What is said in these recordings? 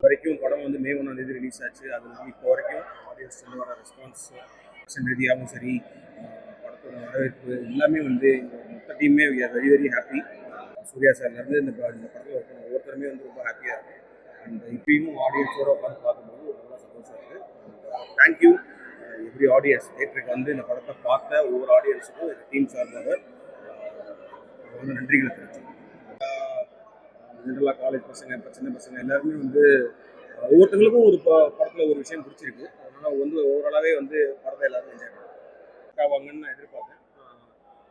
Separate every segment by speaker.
Speaker 1: வரைக்கும் படம் வந்து மே ஒன்றாம் தேதி ரிலீஸ் ஆச்சு. அது வந்து இப்போ வரைக்கும் ஆடியன்ஸ் வர ரெஸ்பான்ஸ் ரீதியாகவும் சரி படத்தோட வரவேற்பு எல்லாமே வந்து இந்த மொத்த டீமே we are very very happy Surya சார்லேருந்து இந்த இந்த படத்தில் ஒருத்தர் ஒவ்வொருத்தருமே வந்து ரொம்ப ஹாப்பியாக இருக்கு அண்ட் இப்பயும் ஆடியன்ஸோட உட்காந்து பார்க்கும்போது ரொம்ப சந்தோஷம் இருக்குது தேங்க்யூ எவ்ரி ஆடியன்ஸ் தேட்டருக்கு வந்து இந்த படத்தை பார்த்த ஒவ்வொரு ஆடியன்ஸுக்கும் இந்த டீம் சார்பாக அஹ், ரொம்ப நன்றிகளை தெரிவிச்சு ஜென்ரலாக காலேஜ் பசங்க இப்போ சின்ன பசங்க எல்லாருமே வந்து ஒவ்வொருத்தங்களுக்கும் ஒரு ப படத்தில் ஒரு விஷயம் பிடிச்சிருக்கு. அதனால் வந்து ஓவராலாகவே வந்து படத்தை எல்லாரும் என்ஜாய் பண்ணுவாங்கன்னு நான் எதிர்பார்த்தேன்.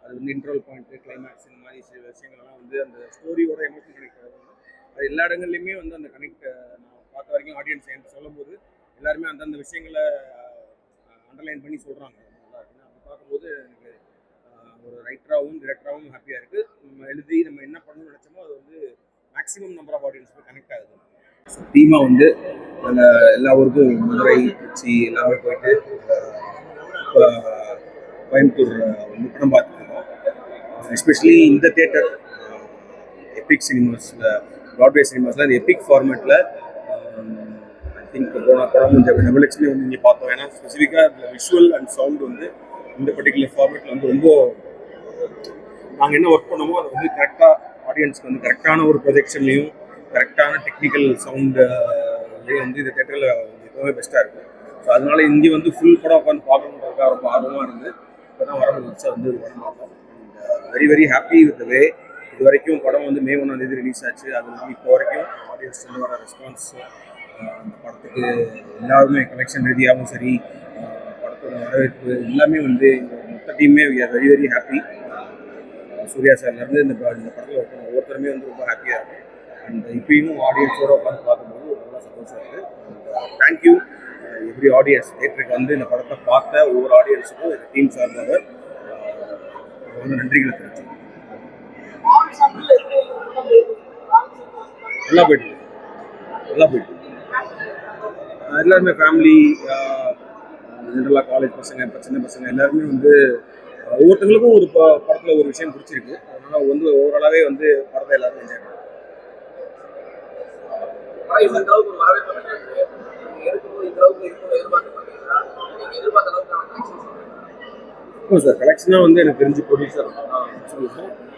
Speaker 1: அது வந்து இன்ட்ரோல் பாயிண்ட்டு கிளைமேக்ஸ் இந்த மாதிரி சில விஷயங்கள்லாம் வந்து அந்த ஸ்டோரியோட எமோஷன் கனெக்ட் ஆகும் அது எல்லா இடங்கள்லையுமே வந்து அந்த கனெக்ட் நான் பார்த்த வரைக்கும் ஆடியன்ஸ் என்று சொல்லும்போது எல்லாருமே அந்தந்த விஷயங்களை அண்டர்லைன் பண்ணி சொல்கிறாங்க நல்லா இருக்குன்னு அப்படி பார்க்கும்போது எனக்கு ஒரு ரைட்டராகவும் டிரெக்டராகவும் ஹாப்பியாக இருக்குது நம்ம எழுதி நம்ம என்ன பண்ணணும்னு நினச்சோமோ அது வந்து maximum number of audience connect ஆகுது. டீமாக வந்து அந்த எல்லா ஊருக்கும் மதுரை திருச்சி எல்லாமே போயிட்டு இப்போ கோயம்புத்தூர் வந்து படம் பார்த்துருக்கோம் எஸ்பெஷலி இந்த தேட்டர் எபிக் சினிமாஸில் ப்ராட்வே சினிமாஸில் இந்த எபிக் ஃபார்மேட்டில் ஐ திங்க் போன படம் கொஞ்சம் டபுள்எக்ஸ்லேயே வந்து இங்கே பார்த்தோம். ஏன்னா ஸ்பெசிஃபிக்காக இந்த விஷுவல் அண்ட் சவுண்ட் வந்து இந்த பர்டிகுலர் ஃபார்மேட்டில் வந்து ரொம்ப நாங்கள் என்ன ஒர்க் பண்ணோமோ அதை வந்து கரெக்டாக ஆடியன்ஸ்க்கு வந்து கரெக்டான ஒரு ப்ரொஜெக்ஷன்லையும் கரெக்டான டெக்னிக்கல் சவுண்டுலேயும் வந்து இந்த தேட்டரில் எப்பவுமே பெஸ்ட்டாக இருக்கும். ஸோ அதனால இந்தி வந்து ஃபுல் படம் உட்காந்து பார்க்கணுன்றதுக்காக ரொம்ப ஆர்வமாக இருந்து இப்போ தான் வர முடிச்சு வந்து இது very very happy with way இது வரைக்கும் படம் வந்து மே ஒன்றாம் தேதி ரிலீஸ் ஆச்சு. அது இல்லாமல் இப்போ வரைக்கும் ஆடியன்ஸ் வந்து வர ரெஸ்பான்ஸ் அந்த படத்துக்கு எல்லாருமே கலெக்ஷன் ரீதியாகவும் சரி படத்தோட வரவேற்பு எல்லாமே வந்து இந்த மொத்த டீமே we are very very happy Surya சார்லேருந்து இந்த இந்த படத்தில் ஒருத்தர் ஒவ்வொருத்தருமே வந்து ரொம்ப ஹாப்பியாக இருக்கு அண்ட் இப்பயும் ஆடியன்ஸோடு உட்காந்து பார்க்கும்போது ரொம்ப சந்தோஷம் இருக்குது தேங்க்யூ எவ்ரி ஆடியன்ஸ் தேட்டருக்கு வந்து இந்த படத்தை பார்த்த ஒவ்வொரு ஆடியன்ஸுக்கும் இந்த டீம் சார்ந்தவர் uh, ரொம்ப நன்றிகளை தெரிவிச்சுக்கிறேன் நல்லா போயிட்டு நல்லா போயிட்டு எல்லாருமே ஃபேமிலி ஜென்ரலாக காலேஜ் பசங்க இப்போ சின்ன பசங்க எல்லாருமே வந்து ஒவ்வொருத்தங்களுக்கும் ஒரு படத்தில் ஒரு விஷயம் பிடிச்சிருக்கு. அதனால வந்து ஓவராலாகவே வந்து படத்தை எல்லாரும் என்ஜாய் ஆமாம் சார் கலெக்ஷனாக வந்து எனக்கு தெரிஞ்சு ப்ரொடியூசர்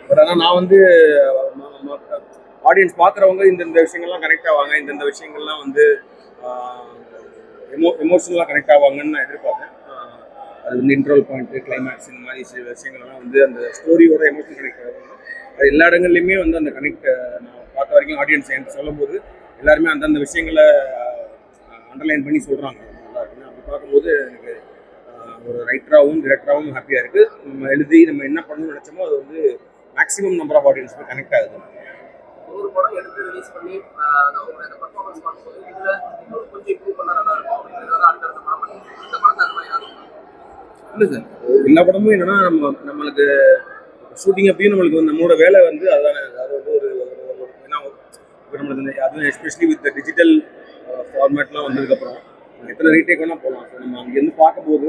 Speaker 1: பட் ஆனால் நான் வந்து ஆடியன்ஸ் பார்க்குறவங்க இந்தந்த விஷயங்கள்லாம் கனெக்ட் ஆவாங்க. இந்தந்த விஷயங்கள்லாம் வந்து எமோ எமோஷனலாக கனெக்ட் ஆவாங்கன்னு நான் எதிர்பார்த்தேன். அது வந்து இன்ட்ரோல் பாயிண்ட்டு கிளைமேக்ஸ் இந்த மாதிரி சில விஷயங்கள்லாம் வந்து அந்த ஸ்டோரியோட எமோஷன் கனெக்ட் அது எல்லா இடங்கள்லையுமே வந்து அந்த கனெக்ட் நான் பார்த்த வரைக்கும் ஆடியன்ஸ் எனக்கு சொல்லும்போது எல்லாருமே அந்தந்த விஷயங்களை அண்டர்லைன் பண்ணி சொல்கிறாங்க நல்லா இருக்குன்னு அப்படி பார்க்கும்போது எனக்கு ஒரு ரைட்டராகவும் டிரெக்டராகவும் ஹாப்பியாக இருக்குது நம்ம எழுதி நம்ம என்ன பண்ணணும்னு நினச்சோமோ அது வந்து maximum number of audience connect ஆகுது.
Speaker 2: ஒரு படம் எடுத்து ரிலீஸ் பண்ணி பர்ஃபார்மன்ஸ் பார்க்கும்போது இன்னும் கொஞ்சம் இம்ப்ரூவ் பண்ணா நல்லா இருக்கும் அடுத்தடுத்த படம் பண்ணி இந்த படத்தை அது மாதிரி தான்
Speaker 1: இல்லை சார் எல்லா படமும் என்னன்னா நம்ம நம்மளுக்கு ஷூட்டிங் அப்பயும் நம்மளுக்கு வந்து நம்மளோட வேலை வந்து அதுதானே. அது வந்து ஒரு ஏன்னா இப்போ நம்மளுக்கு இந்த அதுவும் எஸ்பெஷலி வித் டிஜிட்டல் ஃபார்மேட்லாம் வந்ததுக்கப்புறம் எத்தனை ரீடேக் வேணால் போகலாம் ஸோ நம்ம அங்கேருந்து பார்க்கும்போது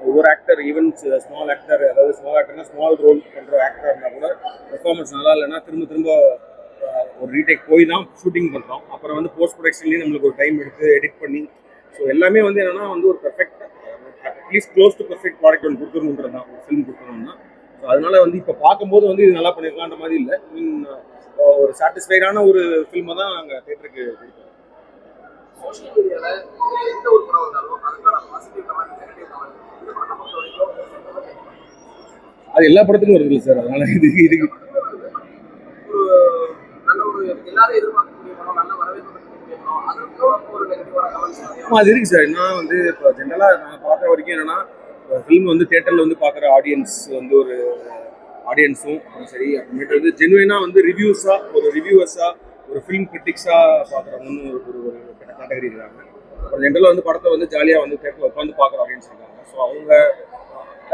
Speaker 1: ஒவ்வொரு ஆக்டர் ஈவன் ஸ்மால் ஆக்டர் அதாவது ஸ்மால் ஆக்டர்னா ஸ்மால் ரோல் பண்ணுற ஆக்டர் இருந்தால் கூட பெர்ஃபார்மன்ஸ் நல்லா இல்லைன்னா திரும்ப திரும்ப uh, ஒரு ரீடேக் போய் தான் ஷூட்டிங் பண்ணுறோம் அப்புறம் வந்து போஸ்ட் ப்ரொடக்ஷன்லேயும் நம்மளுக்கு ஒரு டைம் எடுத்து எடிட் பண்ணி ஸோ எல்லாமே வந்து என்னென்னா வந்து ஒரு perfect at least close to perfect product ஒன்று கொடுத்துருன்றது தான் ஒரு ஃபிலிம் கொடுத்துருந்தோம்னா ஸோ அதனால வந்து இப்போ பார்க்கும்போது வந்து இது நல்லா பண்ணிருக்கலான்ற மாதிரி இல்லை. மீன் ஒரு சாட்டிஸ்ஃபைடான ஒரு ஃபில்மை தான் நாங்கள் தேட்டருக்கு கொடுத்தோம்.
Speaker 2: சோஷியல் மீடியால எந்த ஒரு படம் வந்தாலும் அதுக்கான பாசிட்டிவ் கமெண்ட் நெகட்டிவ் கமெண்ட் இந்த படத்தை பொறுத்த வரைக்கும்
Speaker 1: அது எல்லா படத்துக்கும் வருது சார் அதனால இது இதுக்கு
Speaker 2: ஒரு நல்ல ஒரு எல்லாரும் எதிர்பார்க்கக்கூடிய படம் நல்ல வரவேற்பு பெறக்கூடிய படம் அதுக்கும் ஒரு நெகட்டிவான கமெண்ட்ஸ் நிறைய
Speaker 1: ஆமா, அது இருக்கு சார். நான் வந்து இப்போ ஜென்ரலாக நான் பார்க்குற வரைக்கும் என்னன்னா ஃபிலிம் வந்து தேட்டரில் வந்து பார்க்குற ஆடியன்ஸ் வந்து ஒரு ஆடியன்ஸும் சரி அப்புறமேட்டு வந்து ஜெனுவினாக வந்து ரிவ்யூஸாக ஒரு ரிவ்யூவர்ஸாக ஒரு ஃபிலிம் கிரிட்டிக்ஸாக பார்க்குறவங்கன்னு ஒரு ஒரு ஒரு கேட்டகரி இருக்காங்க. அப்புறம் ஜென்ரலாக வந்து படத்தை வந்து ஜாலியாக வந்து தேட்டரில் உட்காந்து பார்க்குற ஆடியன்ஸ் இருக்காங்க. ஸோ அவங்க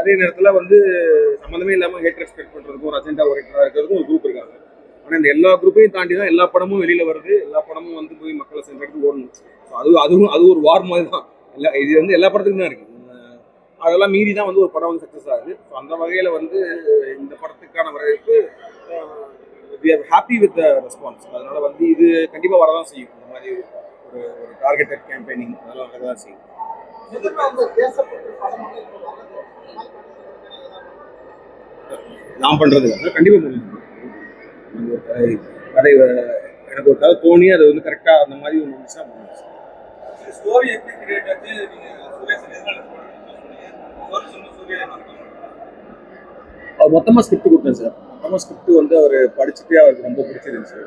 Speaker 1: அதே நேரத்தில் வந்து சம்மந்தமே இல்லாமல் ஹேட் ரெஸ்பெக்ட் பண்ணுறதுக்கும் ஒரு அஜெண்டா ஓரியன்டாக இருக்கிறதுக்கும் ஒரு குரூப் இருக்காங்க. ஆனால் இந்த எல்லா குரூப்பையும் தாண்டி தான் எல்லா படமும் வெளியில் வருது. எல்லா படமும் வந்து போய் மக்களை சென்றெடுத்து ஓடணும். ஸோ அது அதுவும் அது ஒரு வார் மாதிரி தான். எல்லா இது வந்து எல்லா படத்துக்கும் தான் இருக்குது அதெல்லாம் மீறி தான் வந்து ஒரு படம் வந்து சக்ஸஸ் ஆகுது. ஸோ அந்த வகையில் வந்து இந்த படத்துக்கான வரவேற்பு we are happy with the response அதனால வந்து இது கண்டிப்பாக வரதான் செய்யும். இந்த மாதிரி ஒரு ஒரு டார்கெட்டட் கேம்பெயினிங் அதெல்லாம் வரதான் தான் செய்யும். நான் பண்ணுறது இல்லை கதை எனக்கு ஒரு கதை தோணி அது வந்து கரெக்டா அந்த மாதிரி ஒன்று வந்துச்சுன்னா பண்ணுவேன்
Speaker 3: ஸ்டோரி எப்படி கிரியேட் ஆச்சு? நீங்க சுரேஷ் எதனால ஸ்டோரி சொன்ன சூர்யா
Speaker 1: அவர் மொத்தமாக ஸ்கிரிப்ட் கொடுத்தேன் சார். மொத்தமாக ஸ்கிரிப்ட் வந்து அவர் படிச்சுட்டு அவருக்கு ரொம்ப பிடிச்சிருந்துச்சு.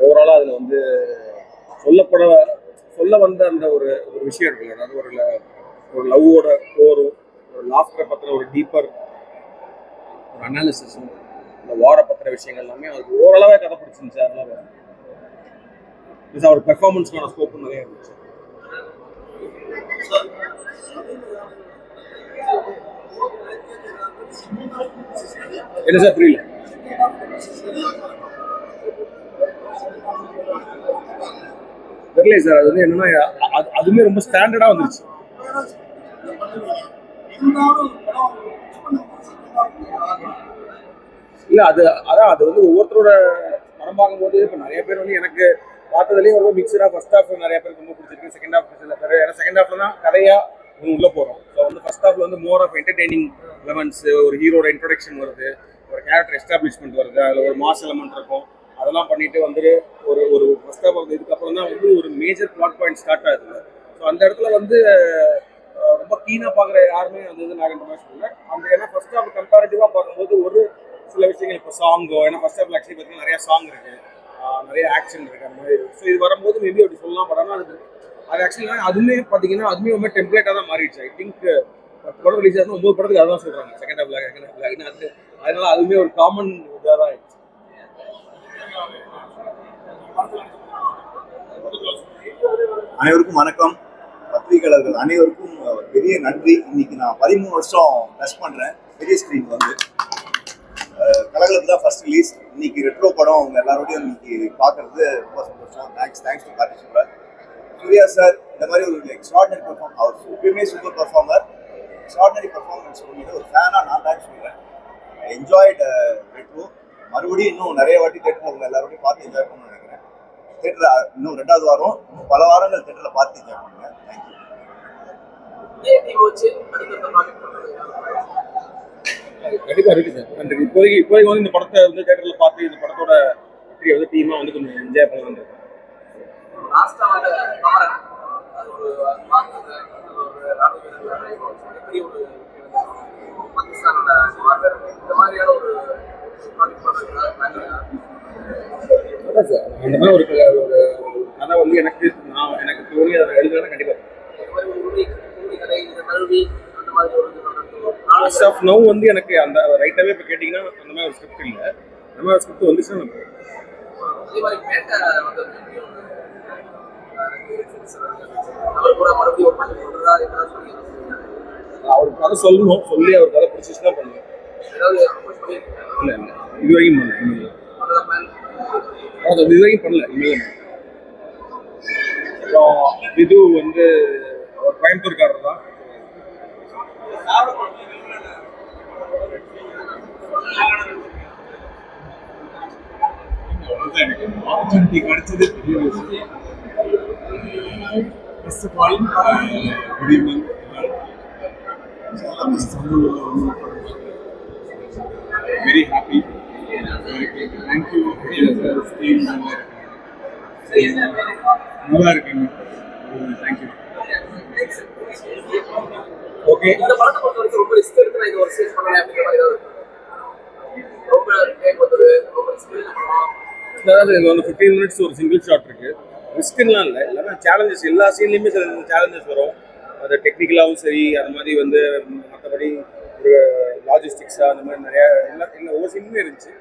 Speaker 1: ஓவராலாக அதில் வந்து சொல்லப்பட சொல்ல வந்த அந்த ஒரு ஒரு விஷயம் இருக்குல்ல அதாவது ஒரு ஒரு லவ்வோட கோரும் ஒரு லாஃப்டரை பற்றின ஒரு டீப்பர் ஒரு அனாலிசிஸும் இந்த வார பத்திர விஷயங்கள் எல்லாமே அவருக்கு ஓரளவே கதை பிடிச்சிருந்துச்சு அதெல்லாம் ப்ளஸ் அவர் பெர்ஃபார்மன்ஸ்க்கான ஸ்கோப் நிறைய இருந்துச்சு. என்ன சார் புரியல? தெரியல சார் அது வந்து என்னன்னா அதுவுமே ரொம்ப ஸ்டாண்டர்டா வந்துருச்சு. இல்லை அது அதான் அது வந்து ஒவ்வொருத்தரோட படம் பார்க்கும்போது இப்போ நிறைய பேர் வந்து எனக்கு பார்த்ததுலேயும் ரொம்ப மிக்சராக ஃபர்ஸ்ட் ஹாஃப் நிறைய பேருக்கு ரொம்ப பிடிச்சிருக்கு. செகண்ட் ஹாஃப் சில பேர் ஏன்னா செகண்ட் ஹாஃப்ல தான் கதையாக ஒன்று உள்ள போகிறோம் ஸோ வந்து ஃபர்ஸ்ட் ஹாஃப்ல வந்து மோர் ஆஃப் என்டர்டெய்னிங் எலமெண்ட்ஸ் ஒரு ஹீரோட இன்ட்ரொடக்ஷன் வருது ஒரு கேரக்டர் எஸ்டாப்ளிஷ்மெண்ட் வருது அதில் ஒரு மாஸ் எலமெண்ட் இருக்கும். அதெல்லாம் பண்ணிட்டு வந்து ஒரு ஒரு ஃபர்ஸ்ட் ஹாஃப் வந்து இதுக்கப்புறம் தான் வந்து ஒரு மேஜர் பிளாட் பாயிண்ட் ஸ்டார்ட் ஆகுது. ஸோ அந்த இடத்துல வந்து ரொம்ப கீனாக பார்க்குற யாருமே அந்த இது நான் இந்த மாதிரி சொல்லல அந்த ஏன்னா ஃபர்ஸ்ட் ஹாஃப் கம்பேரிட்டிவாக பார்க்கும்போது ஒரு சில விஷயங்கள் இப்போ சாங்கோ ஏன்னா ஃபர்ஸ்ட் ஆஃப் ஆக்சுவலி பார்த்தீங்கன்னா நிறைய சாங் இருக்கு. நிறைய ஆக்ஷன் இருக்கு அந்த மாதிரி. ஸோ இது வரும்போது மேபி அப்படி சொல்லலாம் பட் ஆனால் அது அது ஆக்சுவலி அதுவுமே பார்த்தீங்கன்னா அதுவுமே ரொம்ப டெம்ப்ளேட்டாக தான் மாறிடுச்சு. ஐ திங்க் பத்து படம் ரிலீஸ் ஆகும் ஒவ்வொரு படத்துக்கு அதான் சொல்கிறாங்க செகண்ட் ஹாஃப்ல செகண்ட் ஹாஃப்ல அது அதனால அதுவுமே ஒரு காமன் இதாக தான் ஆயிடுச்சு.
Speaker 4: அனைவருக்கும் வணக்கம். பத்திரிகையாளர்கள் அனைவருக்கும் பெரிய நன்றி. இன்னைக்கு நான் பதிமூணு வருஷம் டச் பண்றேன். பெரிய ஸ்க்ரீன் வந்து. அஹ், தான் ஃபர்ஸ்ட் ரிலீஸ் இன்னைக்கு ரெட்ரோ படம் அவங்க எல்லாரோடையும் இன்னைக்கு பார்க்கறது ரொம்ப சந்தோஷம். Thanks thanks to Karthik Subra Surya sir இந்த மாதிரி ஒரு எக்ஸ்ட்ராடனரி பர்ஃபார்ம் அவர் எப்பயுமே சூப்பர் பர்ஃபார்மர் எக்ஸ்ட்ராடனரி பர்ஃபார்மன்ஸ் பண்ணிட்டு ஒரு ஃபேனாக நான் தேங்க்ஸ் சொல்கிறேன் என்ஜாய்ட் ரெட்ரோ மறுபடியும் இன்னும் நிறைய வாட்டி தேட்டரில் அவங்க எல்லாரோடையும் பார்த்து என்ஜாய் பண்ணணும்னு நினைக்கிறேன். தேட்டரில் இன்னும் ரெண்டாவது வாரம் இன்னும் பல வாரங்கள் தேட்டரில் பார்த்து என்ஜாய் பண்ணுங்க. தேங்க்யூ
Speaker 2: இதே டீம் வச்சு அடுத்தடுத்த ப்ராஜெக்ட் பண்ணுறது
Speaker 1: கண்டிப்பா இருக்கு சார். நன்றி. இப்போதைக்கு இப்போதைக்கு வந்து இந்த படத்தை வந்து தேட்டர்ல பார்த்து இந்த படத்தோட வெற்றியை வந்து டீமா வந்து கொஞ்சம் என்ஜாய் பண்ணலாம்
Speaker 2: லாஸ்டா வந்து அமரன் அது ஒரு பார்த்தது ஒரு ராணுவ ஒரு பாகிஸ்தானோட பார்டர் இந்த மாதிரியான ஒரு
Speaker 1: அந்த மாதிரி ஒரு ஒரு கதை வந்து எனக்கு நான் எனக்கு தோணி அதை எழுதுனா கண்டிப்பா.
Speaker 2: இந்த மாதிரி ஒரு உண்மை உண்மை கதை தழுவி அந்த மாதிரி ஒரு இது பண்ணுறது
Speaker 1: ஆஸ் ஆஃப் நோ வந்து எனக்கு அந்த ரைட்டாகவே இப்போ கேட்டிங்கன்னா அந்த மாதிரி ஒரு ஸ்கிரிப்ட் இல்லை. அந்த மாதிரி ஒரு ஸ்கிரிப்ட் வந்துச்சுன்னா நான்
Speaker 2: அவர்
Speaker 1: கதை சொல்லணும். சொல்லி அவர் கதை பிடிச்சிச்சு தான் இல்லை இல்லை. இது வரைக்கும் பண்ணல. இனிமேல். அது இது வரைக்கும் பண்ணல. இனிமேல் அப்புறம் வந்து ஒரு கோயம்புத்தூர்காரர் தான்.
Speaker 3: எனக்கு ஆப்பர்ச்சுனிட்டி கிடைச்சது பெரிய விஷயம் first of all good evening very happy thank you நல்லா இருக்குங்க தேங்க்யூ
Speaker 1: ஓகே
Speaker 2: இந்த படத்தை பொறுத்த வரைக்கும் ரொம்ப ரிஸ்க் எடுத்து நான் இது ஒரு சீன் பண்ணல அப்படிங்கிற மாதிரி ஏதாவது இருக்கா? ரொம்ப டேக் வந்து ரொம்ப
Speaker 1: அதாவது இது வந்து ஃபிஃப்டீன் மினிட்ஸ் ஒரு சிங்கிள் ஷாட் இருக்கு. ரிஸ்க்குலாம் இல்லை. எல்லாமே சேலஞ்சஸ் எல்லா சீன்லேயுமே சில சேலஞ்சஸ் வரும். அது டெக்னிக்கலாகவும் சரி அது மாதிரி வந்து மற்றபடி ஒரு லாஜிஸ்டிக்ஸாக அந்த மாதிரி நிறையா எல்லா எல்லா ஒவ்வொரு சீனுமே இருந்துச்சு.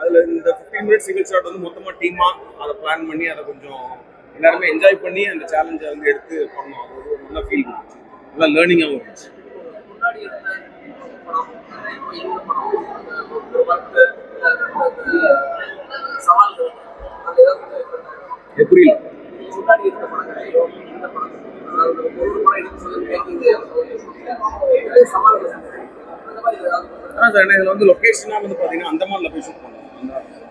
Speaker 1: அதில் இந்த ஃபிஃப்டீன் மினிட்ஸ் சிங்கிள் ஷாட் வந்து மொத்தமாக டீமாக அதை பிளான் பண்ணி அதை கொஞ்சம் எல்லாருமே என்ஜாய் பண்ணி அந்த சேலஞ்சை வந்து எடுத்து பண்ணோம் அது ஒரு நல்ல ஃபீல் இருந்துச்சு நல்லா லேர்னிங்காகவும் இருந்துச்சு. சார் இதில் வந்து லொக்கேஷனாக வந்து பார்த்தீங்கன்னா அந்தமானில் போய் ஷூட் பண்ணோம்.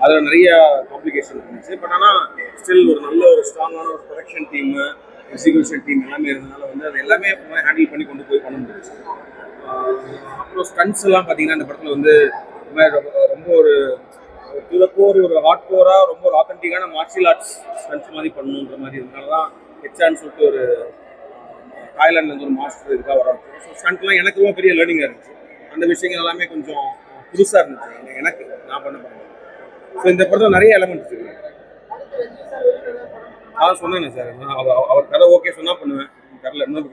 Speaker 1: அதில் நிறைய காம்ப்ளிகேஷன் இருந்துச்சு. பட் ஆனால் ஸ்டில் ஒரு நல்ல ஒரு ஸ்ட்ராங்கான ஒரு ப்ரொடக்ஷன் டீமு எக்ஸிக்யூஷன் டீம் எல்லாமே இருந்தனால வந்து அது எல்லாமே ஹேண்டில் பண்ணி கொண்டு போய் பண்ண முடியும் அப்புறம் ஸ்டன்ஸ் எல்லாம் பார்த்தீங்கன்னா இந்த படத்தில் வந்து ரொம்ப- ஒரு கோர் ஒரு ஹார்ட் கோராக ரொம்ப ஒரு ஆத்தென்டிக்கான மார்ஷியல் ஆர்ட்ஸ் ஸ்டன்ஸ் மாதிரி பண்ணணுன்ற மாதிரி இதனால தான் ஹெச்ஆன்னு சொல்லிட்டு ஒரு தாய்லாண்ட்லேருந்து ஒரு மாஸ்டர் இதுக்காக வர ஸோ ஸ்டண்ட்லாம் எனக்கு ரொம்ப பெரிய லேர்னிங்காக இருந்துச்சு. அந்த விஷயங்கள் எல்லாமே கொஞ்சம் புதுசாக இருந்துச்சு. எனக்கு- நான் பண்ண பண்ணேன் ஸோ இந்த படத்தில் நிறைய எலமெண்ட்ஸ் இருக்கு. ஆ சொன்னேன் சார். அவர் அவர் கதை ஓகே சொன்னால் பண்ணுவேன். தெரில இன்னொரு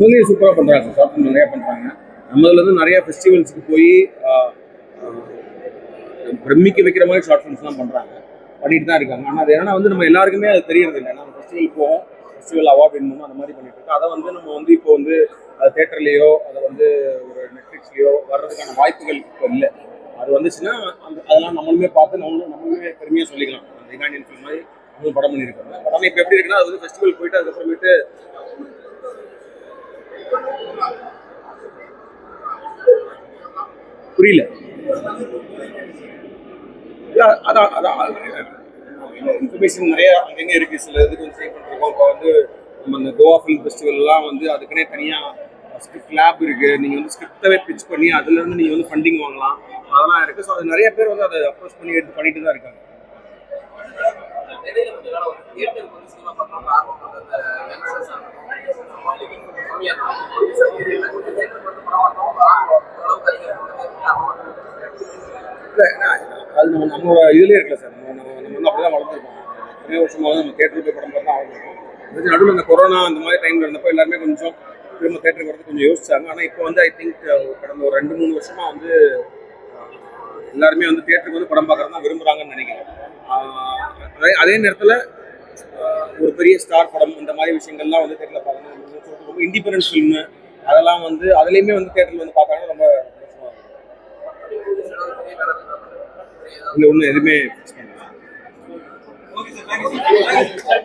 Speaker 1: கதை சூப்பராக பண்ணுறாங்க ஷார்ட் ஃபிலிம் நிறையா பண்ணுறாங்க நம்மதுல இருந்து நிறைய ஃபெஸ்டிவல்ஸ்க்கு போய் பிரமிக்க வைக்கிற மாதிரி ஷார்ட் ஃபிலிம்ஸ்லாம் பண்ணுறாங்க பண்ணிட்டு தான் இருக்காங்க. ஆனால் அது என்னன்னா வந்து நம்ம எல்லாருக்குமே அது தெரியறது இல்லை. நம்ம ஃபெஸ்டிவல் போவோம். ஃபெஸ்டிவல் அவார்ட் வின் அந்த மாதிரி பண்ணிட்டு இருக்கோம். அதை வந்து நம்ம வந்து இப்போ வந்து தேட்டர்லேயோ அதை வந்து ஒரு நெட்ஃப்ளிக்ஸ்லேயோ வர்றதுக்கான வாய்ப்புகள் இப்போ இல்லை. அது வந்துச்சுன்னா அந்த அதெல்லாம் நம்மளுமே பார்த்து நம்மளும் நம்மளுமே பெருமையாக சொல்லிக்கலாம். அந்த ஃபிலிம் மாதிரி நம்மளும் படம் பண்ணியிருக்காங்க படம் இப்போ எப்படி இருக்குன்னா அது வந்து ஃபெஸ்டிவல் போயிட்டு அதுக்கப்புறமேட்டு புரியல. அதான் அதான் இன்ஃபர்மேஷன் நிறைய அங்கங்கே இருக்கு. சில இதுக்கு வந்து சேவ் பண்ணிருக்கோம். இப்போ வந்து நம்ம இந்த கோவா ஃபிலிம் ஃபெஸ்டிவல்லாம் வந்து அதுக்குன்னே தனியாக ஸ்கிரிப்ட் லேப் இருக்கு. நீங்க வந்து ஸ்கிரிப்டவே பிச் பண்ணி அதுல இருந்து நீங்க வந்து ஃபண்டிங் வாங்கலாம். அதெல்லாம் இருக்கு. ஸோ அது நிறைய பேர் வந்து அதை அப்ரோச் பண்ணி எடுத்து பண்ணிட்டு தான் இருக்காங்க. அது நம்ம நம்மளோட இதுலயே இருக்குல்ல சார். நம்ம நம்ம நம்ம வந்து அப்படிதான் வளர்ந்துருக்கோம். எத்தனையோ வருஷமா வந்து நம்ம தேட்டருக்கு போய் படம் பார்த்து இது நடுவில் இந்த கொரோனா அந்த மாதிரி டைம்ல இருந்தப்போ எல்லாருமே கொஞ்சம் திரும்ப தேட்டருக்கு வரது கொஞ்சம் யோசிச்சாங்க. ஆனால் இப்போ வந்து ஐ திங்க் கடந்த ஒரு ரெண்டு மூணு வருஷமா வந்து எல்லாருமே வந்து தேட்டருக்கு வந்து படம் பார்க்கறது தான் விரும்புறாங்கன்னு நினைக்கிறேன். அதே அதே நேரத்தில் ஒரு பெரிய ஸ்டார் படம் இந்த மாதிரி விஷயங்கள்லாம் வந்து தேட்டரில் பார்க்கணும். ரொம்ப இண்டிபெண்டன்ஸ் ஃபில்மு அதெல்லாம் வந்து அதுலேயுமே வந்து தேட்டரில் வந்து பார்த்தாங்கன்னா ரொம்ப இல்லை ஒன்றும் எதுவுமே fix பண்ணல.
Speaker 3: Okay sir thank you sir